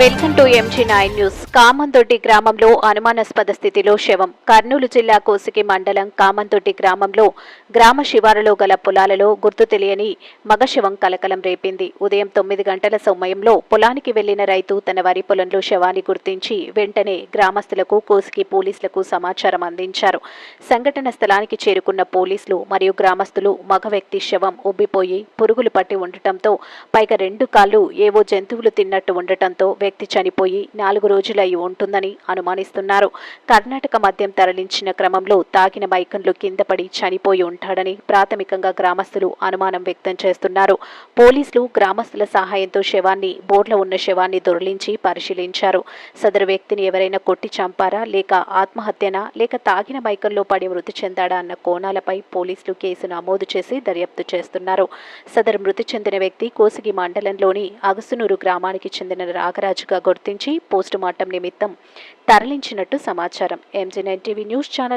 Welcome to MG nine news Kamandoddi గ్రామంలో అనుమానాస్పద స్థితిలో శవం. కర్నూలు జిల్లా కోసికి మండలం కామందొడ్డి గ్రామంలో గ్రామ శివారులో గల పొలాలలో గుర్తు తెలియని మగ శవం కలకలం రేపింది. ఉదయం తొమ్మిది గంటల సమయంలో పొలానికి వెళ్ళిన రైతు తన వరి పొలంలో శవాన్ని గుర్తించి వెంటనే గ్రామస్తులకు కోసికి పోలీసులకు సమాచారం అందించారు. సంఘటన స్థలానికి చేరుకున్న పోలీసులు మరియు గ్రామస్తులు మగ వ్యక్తి శవం ఉబ్బిపోయి పురుగులు పట్టి ఉండటంతో పైగా రెండు కాళ్ళు ఏవో జంతువులు తిన్నట్టు ఉండటంతో వ్యక్తి చనిపోయి నాలుగు రోజులై ఉంటుందని అనుమానిస్తున్నారు. కర్ణాటక మద్యం తరలించిన క్రమంలో తాగిన మైకంలో కింద పడి చనిపోయి ఉంటాడని ప్రాథమికంగా గ్రామస్తులు అనుమానం వ్యక్తం చేస్తున్నారు. పోలీసులు గ్రామస్తుల సహాయంతో శవాన్ని బోర్లో ఉన్న శవాన్ని దొరలించి పరిశీలించారు. సదరు వ్యక్తిని ఎవరైనా కొట్టి చంపారా లేక ఆత్మహత్యనా లేక తాగిన మైకంలో పడి మృతి చెందాడా అన్న కోణాలపై పోలీసులు కేసు నమోదు చేసి దర్యాప్తు చేస్తున్నారు. సదరు మృతి చెందిన వ్యక్తి కోసిగి మండలంలోని అగసునూరు గ్రామానికి చెందిన రాగరాజు రాగరాజుగా గుర్తించి పోస్టుమార్టం నిమిత్తం తరలించినట్టు సమాచారం. MG TV news channel